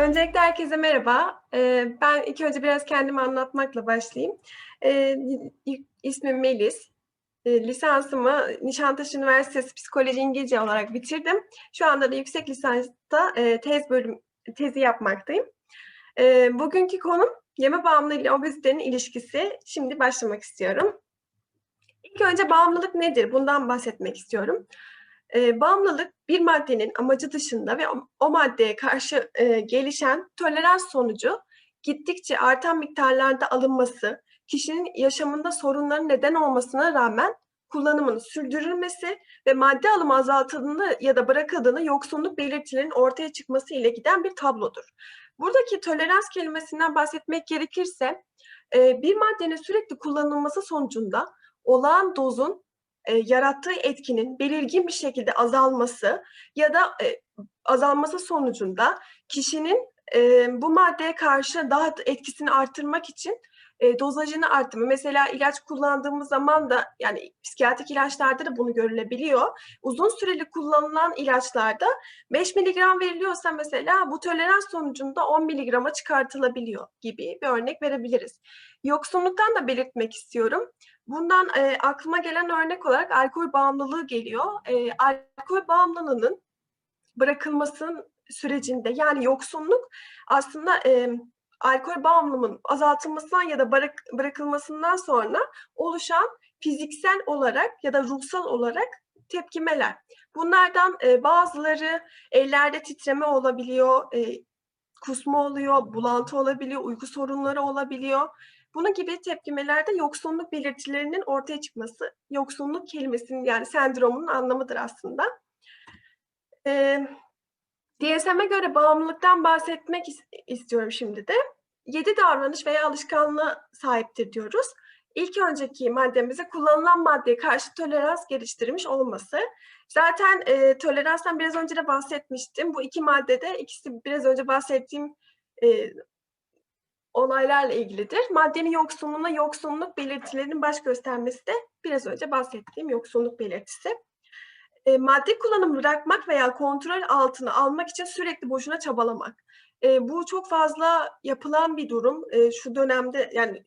Öncelikle herkese merhaba. Ee, ben ilk önce biraz kendimi anlatmakla başlayayım. Ee, ismim Melis. Ee, lisansımı Nişantaşı Üniversitesi Psikoloji İngilizce olarak bitirdim. Şu anda da yüksek lisansta e, tez bölüm tezi yapmaktayım. Bugünkü konum yeme bağımlılığı ile obezitenin ilişkisi. Şimdi başlamak istiyorum. İlk önce bağımlılık nedir? Bundan bahsetmek istiyorum. E, bağımlılık bir maddenin amacı dışında ve o, o maddeye karşı e, gelişen tolerans sonucu gittikçe artan miktarlarda alınması, kişinin yaşamında sorunların neden olmasına rağmen kullanımının sürdürülmesi ve madde alımı azaltıldığında ya da bırakıldığında yoksunluk belirtilerinin ortaya çıkması ile giden bir tablodur. Buradaki tolerans kelimesinden bahsetmek gerekirse bir maddenin sürekli kullanılması sonucunda olağan dozun e, yarattığı etkinin belirgin bir şekilde azalması ya da e, azalması sonucunda kişinin e, bu maddeye karşı daha etkisini artırmak için e, dozajını arttırma. Mesela ilaç kullandığımız zaman da yani psikiyatrik ilaçlarda da bunu görülebiliyor. Uzun süreli kullanılan ilaçlarda 5 miligram veriliyorsa mesela bu tolerans sonucunda 10 miligrama çıkartılabiliyor gibi bir örnek verebiliriz. Yoksunluktan da belirtmek istiyorum. Bundan e, aklıma gelen örnek olarak alkol bağımlılığı geliyor. E, alkol bağımlılığının bırakılmasının sürecinde yani yoksunluk aslında e, alkol bağımlılığının azaltılmasından ya da bırak, bırakılmasından sonra oluşan fiziksel olarak ya da ruhsal olarak tepkimeler. Bunlardan e, bazıları ellerde titreme olabiliyor, e, kusma oluyor, bulantı olabiliyor, uyku sorunları olabiliyor. Bunun gibi tepkimelerde yoksunluk belirtilerinin ortaya çıkması, yoksunluk kelimesinin yani sendromunun anlamıdır aslında. Ee, DSM'e göre bağımlılıktan bahsetmek istiyorum şimdi de. Yedi davranış veya alışkanlığa sahiptir diyoruz. İlk önceki maddemize kullanılan maddeye karşı tolerans geliştirmiş olması. Zaten e, toleranstan biraz önce de bahsetmiştim. Bu iki maddede ikisi biraz önce bahsettiğim e, olaylarla ilgilidir. Maddenin yoksunluğuna yoksunluk belirtilerinin baş göstermesi de biraz önce bahsettiğim yoksunluk belirtisi. E, madde kullanımı bırakmak veya kontrol altına almak için sürekli boşuna çabalamak. E, bu çok fazla yapılan bir durum. E, şu dönemde yani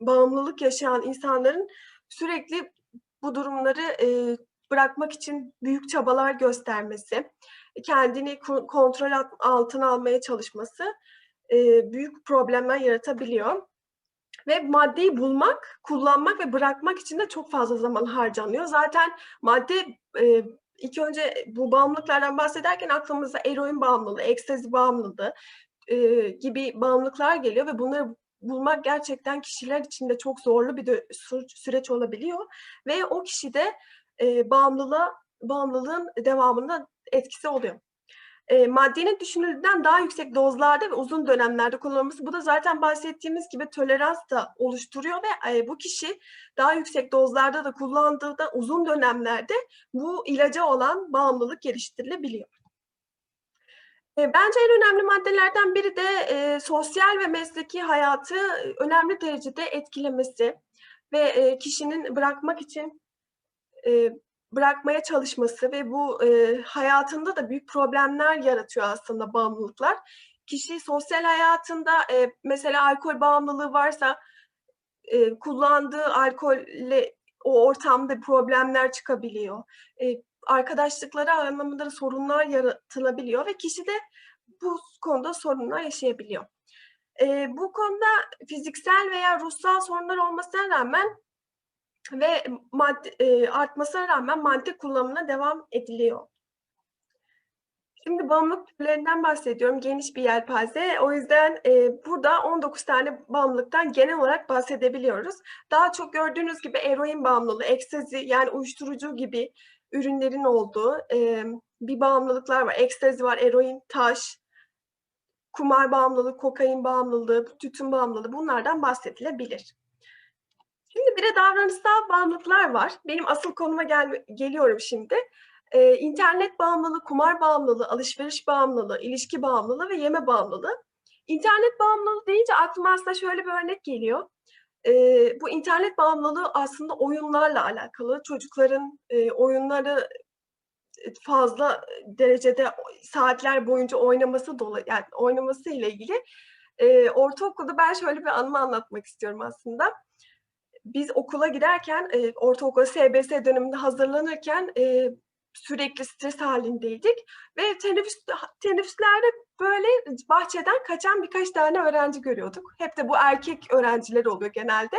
bağımlılık yaşayan insanların sürekli bu durumları e, bırakmak için büyük çabalar göstermesi, kendini kontrol altına almaya çalışması e, büyük problemler yaratabiliyor. Ve maddeyi bulmak, kullanmak ve bırakmak için de çok fazla zaman harcanıyor. Zaten madde e, ilk önce bu bağımlılıklardan bahsederken aklımıza eroin bağımlılığı, ekstazi bağımlılığı e, gibi bağımlılıklar geliyor ve bunları bulmak gerçekten kişiler için de çok zorlu bir süreç olabiliyor ve o kişi de e, bağımlılığa bağımlılığın devamında etkisi oluyor e, maddenin düşünüldüğünden daha yüksek dozlarda ve uzun dönemlerde kullanılması bu da zaten bahsettiğimiz gibi tolerans da oluşturuyor ve e, bu kişi daha yüksek dozlarda da kullandığında uzun dönemlerde bu ilaca olan bağımlılık geliştirilebiliyor. Bence en önemli maddelerden biri de e, sosyal ve mesleki hayatı önemli derecede etkilemesi ve e, kişinin bırakmak için e, bırakmaya çalışması ve bu e, hayatında da büyük problemler yaratıyor aslında bağımlılıklar. Kişi sosyal hayatında e, mesela alkol bağımlılığı varsa e, kullandığı alkolle o ortamda problemler çıkabiliyor. E, arkadaşlıkları anlamında da sorunlar yaratılabiliyor ve kişi de bu konuda sorunlar yaşayabiliyor. E, bu konuda fiziksel veya ruhsal sorunlar olmasına rağmen ve madde, e, artmasına rağmen madde kullanımına devam ediliyor. Şimdi bağımlılık türlerinden bahsediyorum. Geniş bir yelpaze. O yüzden e, burada 19 tane bağımlılıktan genel olarak bahsedebiliyoruz. Daha çok gördüğünüz gibi eroin bağımlılığı, ekstazi yani uyuşturucu gibi ürünlerin olduğu e, bir bağımlılıklar var. Ekstazi var, eroin, taş, kumar bağımlılığı, kokain bağımlılığı, tütün bağımlılığı bunlardan bahsedilebilir. Şimdi bir de davranışsal bağımlılıklar var. Benim asıl konuma gel geliyorum şimdi. Ee, internet bağımlılığı, kumar bağımlılığı, alışveriş bağımlılığı, ilişki bağımlılığı ve yeme bağımlılığı. İnternet bağımlılığı deyince aklıma aslında şöyle bir örnek geliyor. Ee, bu internet bağımlılığı aslında oyunlarla alakalı. Çocukların e, oyunları fazla derecede saatler boyunca oynaması dolayı yani oynaması ile ilgili e, ortaokulda ben şöyle bir anımı anlatmak istiyorum aslında. Biz okula giderken e, ortaokul SBS döneminde hazırlanırken e, sürekli stres halindeydik ve teneffüs teneffüslerde böyle bahçeden kaçan birkaç tane öğrenci görüyorduk. Hep de bu erkek öğrenciler oluyor genelde.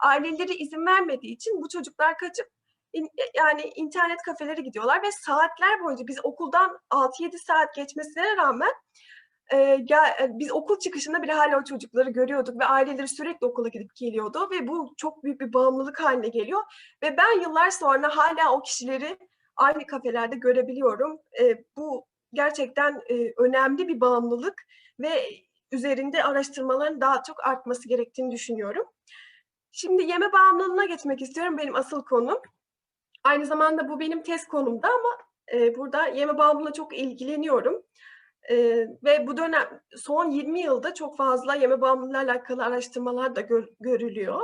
Aileleri izin vermediği için bu çocuklar kaçıp in, yani internet kafelere gidiyorlar ve saatler boyunca biz okuldan 6-7 saat geçmesine rağmen e, gel, biz okul çıkışında bile hala o çocukları görüyorduk ve aileleri sürekli okula gidip geliyordu ve bu çok büyük bir bağımlılık haline geliyor ve ben yıllar sonra hala o kişileri aynı kafelerde görebiliyorum. E, bu gerçekten e, önemli bir bağımlılık ve üzerinde araştırmaların daha çok artması gerektiğini düşünüyorum. Şimdi yeme bağımlılığına geçmek istiyorum benim asıl konum. Aynı zamanda bu benim test konumda ama e, burada yeme bağımlılığına çok ilgileniyorum. E, ve bu dönem son 20 yılda çok fazla yeme bağımlılığıyla alakalı araştırmalar da gör, görülüyor.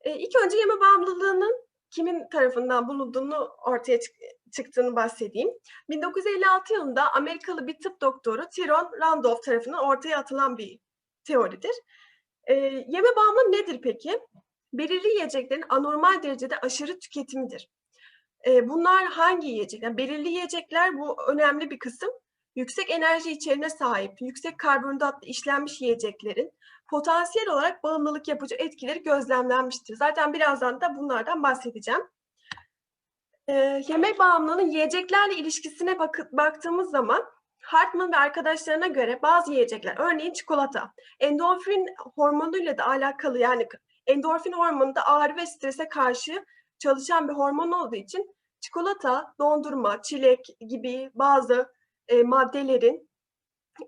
E, ilk önce yeme bağımlılığının kimin tarafından bulunduğunu ortaya çık çıktığını bahsedeyim. 1956 yılında Amerikalı bir tıp doktoru Tyrone Randolph tarafından ortaya atılan bir teoridir. E, yeme bağımlılığı nedir peki? Belirli yiyeceklerin anormal derecede aşırı tüketimidir. E, bunlar hangi yiyecekler? belirli yiyecekler bu önemli bir kısım. Yüksek enerji içeriğine sahip, yüksek karbonhidratlı işlenmiş yiyeceklerin potansiyel olarak bağımlılık yapıcı etkileri gözlemlenmiştir. Zaten birazdan da bunlardan bahsedeceğim. Ee, yemek bağımlılığının yiyeceklerle ilişkisine bak baktığımız zaman Hartman ve arkadaşlarına göre bazı yiyecekler, örneğin çikolata, endorfin hormonuyla da alakalı yani endorfin hormonu da ağrı ve strese karşı çalışan bir hormon olduğu için çikolata, dondurma, çilek gibi bazı e, maddelerin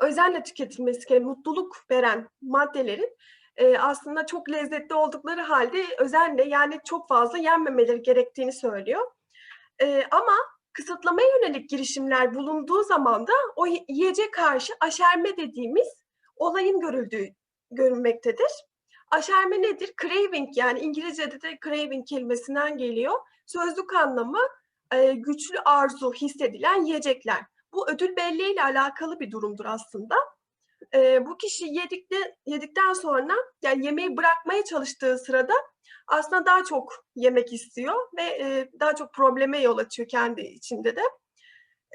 özenle tüketilmesi gereken mutluluk veren maddelerin e, aslında çok lezzetli oldukları halde özenle yani çok fazla yenmemeleri gerektiğini söylüyor. E, ama kısıtlamaya yönelik girişimler bulunduğu zaman da o yiyecek karşı aşerme dediğimiz olayın görüldüğü görünmektedir. Aşerme nedir? Craving yani İngilizce'de de craving kelimesinden geliyor. Sözlük anlamı e, güçlü arzu hissedilen yiyecekler. Bu ödül belleğiyle alakalı bir durumdur aslında. E, bu kişi yedikte, yedikten sonra yani yemeği bırakmaya çalıştığı sırada aslında daha çok yemek istiyor ve e, daha çok probleme yol açıyor kendi içinde de.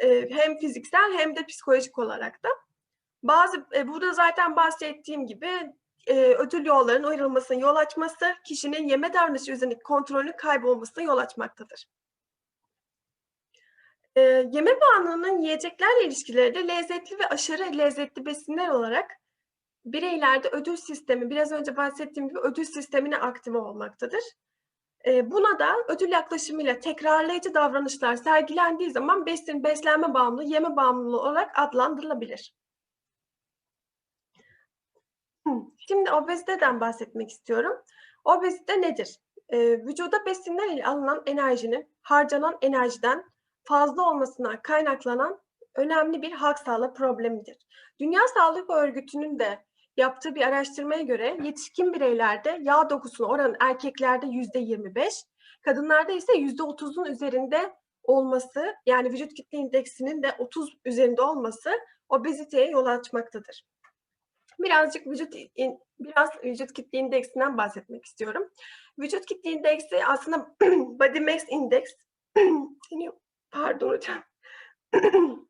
E, hem fiziksel hem de psikolojik olarak da. Bazı e, burada zaten bahsettiğim gibi e, ödül yollarının ayrılmasına yol açması kişinin yeme davranışı üzerindeki kontrolünün kaybolmasına yol açmaktadır. E, yeme bağımlılığının yiyeceklerle ilişkileri de lezzetli ve aşırı lezzetli besinler olarak bireylerde ödül sistemi, biraz önce bahsettiğim gibi ödül sistemine aktive olmaktadır. E, buna da ödül yaklaşımıyla tekrarlayıcı davranışlar sergilendiği zaman besin, beslenme bağımlılığı, yeme bağımlılığı olarak adlandırılabilir. Şimdi obeziteden bahsetmek istiyorum. Obezite nedir? E, vücuda besinler ile alınan enerjinin harcanan enerjiden fazla olmasına kaynaklanan önemli bir halk sağlığı problemidir. Dünya Sağlık Örgütü'nün de yaptığı bir araştırmaya göre yetişkin bireylerde yağ dokusunun oranı erkeklerde yüzde 25, kadınlarda ise yüzde 30'un üzerinde olması yani vücut kitle indeksinin de 30 üzerinde olması obeziteye yol açmaktadır. Birazcık vücut in, biraz vücut kitle indeksinden bahsetmek istiyorum. Vücut kitle indeksi aslında body mass index pardon hocam.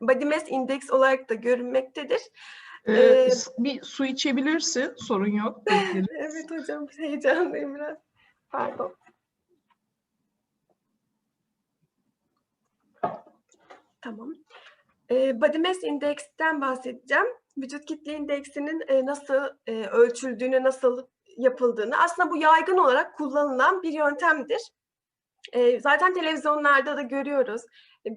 body mass index olarak da görünmektedir. Ee, ee, bir su içebilirsin, sorun yok. evet hocam, heyecanlıyım biraz. Pardon. Tamam. Ee, body mass index'ten bahsedeceğim. Vücut kitle indeksinin e, nasıl e, ölçüldüğünü, nasıl yapıldığını. Aslında bu yaygın olarak kullanılan bir yöntemdir. Zaten televizyonlarda da görüyoruz. E,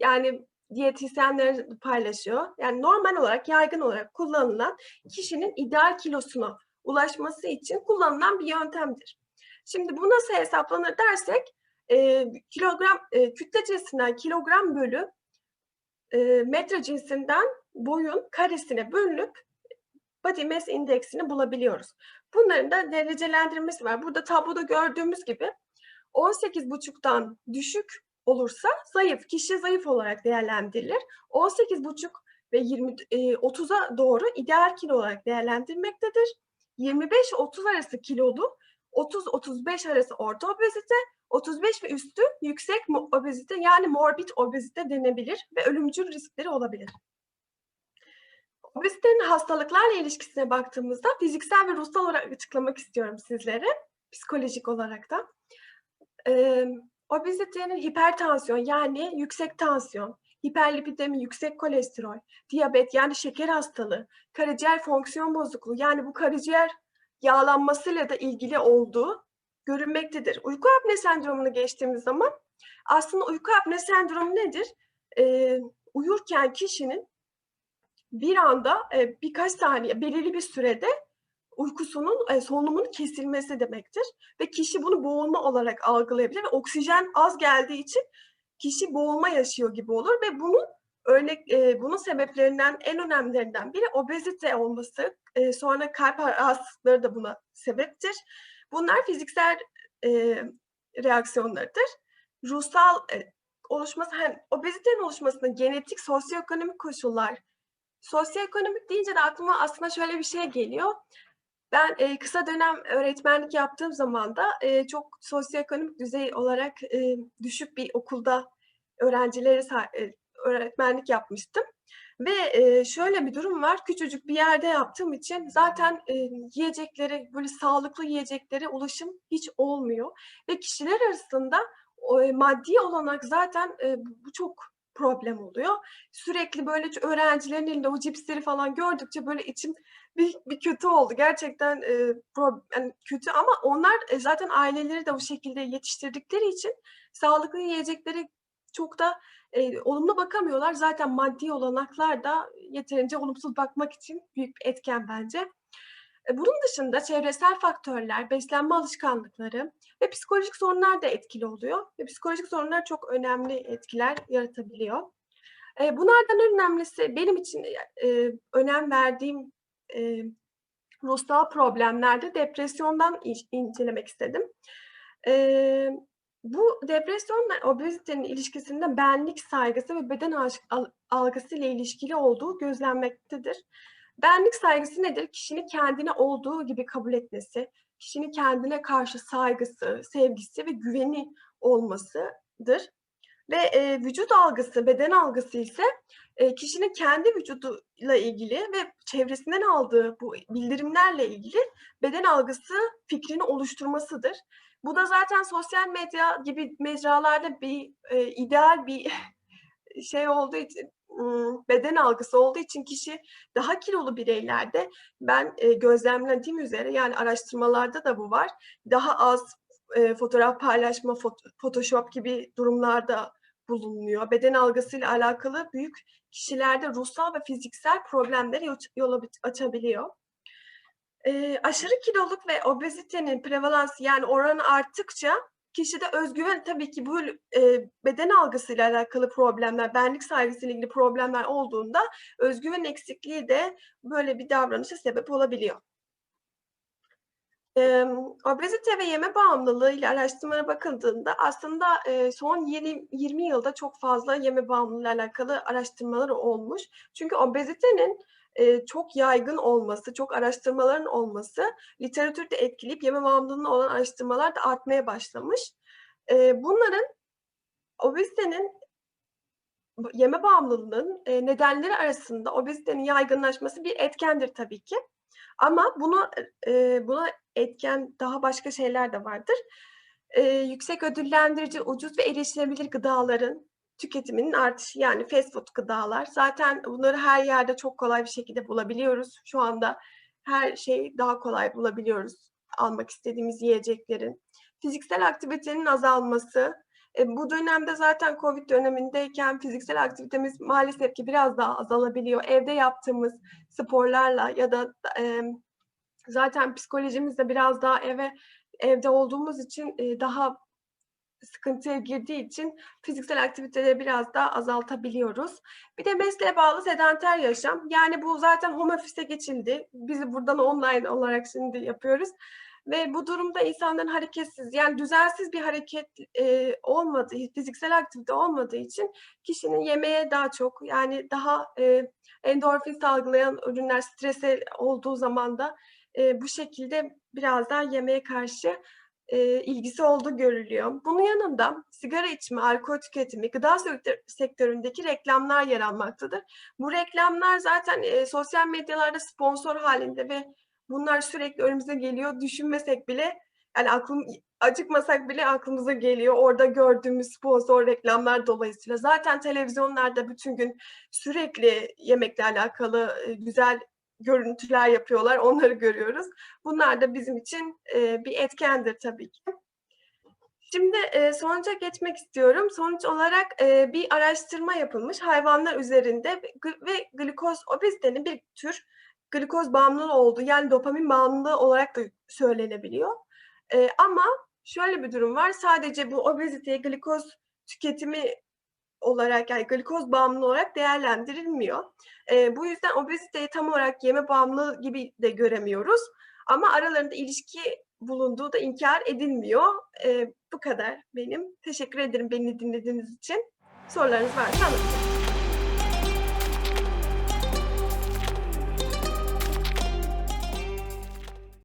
yani diyetisyenler paylaşıyor. Yani normal olarak, yaygın olarak kullanılan kişinin ideal kilosuna ulaşması için kullanılan bir yöntemdir. Şimdi bu nasıl hesaplanır dersek, e, kilogram e, kütle kilogram bölü e, metre cinsinden boyun karesine bölünüp body mass indeksini bulabiliyoruz. Bunların da derecelendirmesi var. Burada tabloda gördüğümüz gibi 18,5'tan düşük olursa zayıf, kişi zayıf olarak değerlendirilir. 18,5 ve 20 e, 30'a doğru ideal kilo olarak değerlendirmektedir. 25-30 arası kilolu, 30-35 arası orta obezite, 35 ve üstü yüksek obezite yani morbid obezite denebilir ve ölümcül riskleri olabilir. Obezitenin hastalıklarla ilişkisine baktığımızda fiziksel ve ruhsal olarak açıklamak istiyorum sizlere, psikolojik olarak da. Ee, obezitenin hipertansiyon yani yüksek tansiyon, hiperlipidemi, yüksek kolesterol, diyabet yani şeker hastalığı, karaciğer fonksiyon bozukluğu yani bu karaciğer yağlanmasıyla da ilgili olduğu görünmektedir. Uyku apne sendromunu geçtiğimiz zaman aslında uyku apne sendromu nedir? Ee, uyurken kişinin bir anda e, birkaç saniye, belirli bir sürede uykusunun e, solunumun kesilmesi demektir. Ve kişi bunu boğulma olarak algılayabilir ve oksijen az geldiği için kişi boğulma yaşıyor gibi olur ve bunun örnek e, bunun sebeplerinden en önemlilerinden biri obezite olması. E, sonra kalp rahatsızlıkları da buna sebeptir. Bunlar fiziksel e, reaksiyonlarıdır. Ruhsal e, oluşması, hani obezitenin oluşmasında genetik, sosyoekonomik koşullar, sosyoekonomik deyince de aklıma aslında şöyle bir şey geliyor. Ben e, kısa dönem öğretmenlik yaptığım zaman da e, çok sosyoekonomik düzey olarak e, düşük bir okulda öğrencilere e, öğretmenlik yapmıştım. Ve e, şöyle bir durum var, küçücük bir yerde yaptığım için zaten e, yiyeceklere, böyle sağlıklı yiyeceklere ulaşım hiç olmuyor. Ve kişiler arasında o, maddi olanak zaten e, bu çok problem oluyor. Sürekli böyle öğrencilerin elinde o cipsleri falan gördükçe böyle içim bir, bir kötü oldu. Gerçekten e, pro, yani kötü ama onlar e, zaten aileleri de bu şekilde yetiştirdikleri için sağlıklı yiyecekleri çok da e, olumlu bakamıyorlar. Zaten maddi olanaklar da yeterince olumsuz bakmak için büyük bir etken bence. E, bunun dışında çevresel faktörler, beslenme alışkanlıkları ve psikolojik sorunlar da etkili oluyor. Ve psikolojik sorunlar çok önemli etkiler yaratabiliyor. E, bunlardan önemlisi benim için e, önem verdiğim ruhsal problemlerde depresyondan in- incelemek istedim. Bu depresyonla obezitenin ilişkisinde benlik saygısı ve beden algısı ile ilişkili olduğu gözlenmektedir. Benlik saygısı nedir? Kişinin kendine olduğu gibi kabul etmesi, kişinin kendine karşı saygısı, sevgisi ve güveni olmasıdır. Ve e, vücut algısı, beden algısı ise e, kişinin kendi vücuduyla ilgili ve çevresinden aldığı bu bildirimlerle ilgili beden algısı fikrini oluşturmasıdır. Bu da zaten sosyal medya gibi mecralarda bir e, ideal bir şey olduğu için beden algısı olduğu için kişi daha kilolu bireylerde ben e, gözlemlediğim üzere yani araştırmalarda da bu var. Daha az e, fotoğraf paylaşma, Photoshop gibi durumlarda bulunuyor. Beden algısıyla alakalı büyük kişilerde ruhsal ve fiziksel problemleri yol- yol açabiliyor. E, aşırı kiloluk ve obezitenin prevalansı yani oranı arttıkça kişide özgüven tabii ki bu e, beden algısıyla alakalı problemler, benlik saygısıyla ilgili problemler olduğunda özgüven eksikliği de böyle bir davranışa sebep olabiliyor. E, obezite ve yeme bağımlılığı ile araştırmalara bakıldığında aslında e, son 20, 20 yılda çok fazla yeme bağımlılığı ile alakalı araştırmalar olmuş. Çünkü obezitenin e, çok yaygın olması, çok araştırmaların olması literatürde etkileyip yeme bağımlılığına olan araştırmalar da artmaya başlamış. E, bunların obezitenin yeme bağımlılığının e, nedenleri arasında obezitenin yaygınlaşması bir etkendir tabii ki. Ama bunu e, buna etken daha başka şeyler de vardır. E, yüksek ödüllendirici, ucuz ve erişilebilir gıdaların tüketiminin artışı yani fast food gıdalar. Zaten bunları her yerde çok kolay bir şekilde bulabiliyoruz. Şu anda her şeyi daha kolay bulabiliyoruz almak istediğimiz yiyeceklerin. Fiziksel aktivitenin azalması. E, bu dönemde zaten Covid dönemindeyken fiziksel aktivitemiz maalesef ki biraz daha azalabiliyor. Evde yaptığımız sporlarla ya da e, zaten psikolojimiz de biraz daha eve evde olduğumuz için e, daha sıkıntıya girdiği için fiziksel aktiviteleri biraz daha azaltabiliyoruz. Bir de mesleğe bağlı sedanter yaşam. Yani bu zaten home office'e geçildi. Bizi buradan online olarak şimdi yapıyoruz. Ve bu durumda insanların hareketsiz, yani düzensiz bir hareket e, olmadığı, fiziksel aktivite olmadığı için kişinin yemeğe daha çok, yani daha e, endorfin salgılayan ürünler strese olduğu zaman da e, bu şekilde biraz daha yemeğe karşı e, ilgisi olduğu görülüyor. Bunun yanında sigara içme, alkol tüketimi, gıda sektör- sektöründeki reklamlar yer almaktadır. Bu reklamlar zaten e, sosyal medyalarda sponsor halinde ve bunlar sürekli önümüze geliyor. Düşünmesek bile yani aklım acıkmasak bile aklımıza geliyor. Orada gördüğümüz sponsor reklamlar dolayısıyla. Zaten televizyonlarda bütün gün sürekli yemekle alakalı e, güzel görüntüler yapıyorlar. Onları görüyoruz. Bunlar da bizim için e, bir etkendir tabii ki. Şimdi e, sonuca geçmek istiyorum. Sonuç olarak e, bir araştırma yapılmış hayvanlar üzerinde ve glikoz obezitenin bir tür glikoz bağımlılığı olduğu yani dopamin bağımlılığı olarak da söylenebiliyor. E, ama şöyle bir durum var. Sadece bu obeziteyi glikoz tüketimi olarak yani glikoz bağımlılığı olarak değerlendirilmiyor. E, bu yüzden obeziteyi tam olarak yeme bağımlılığı gibi de göremiyoruz. Ama aralarında ilişki bulunduğu da inkar edilmiyor. E, bu kadar benim. Teşekkür ederim beni dinlediğiniz için. Sorularınız varsa anlatırım.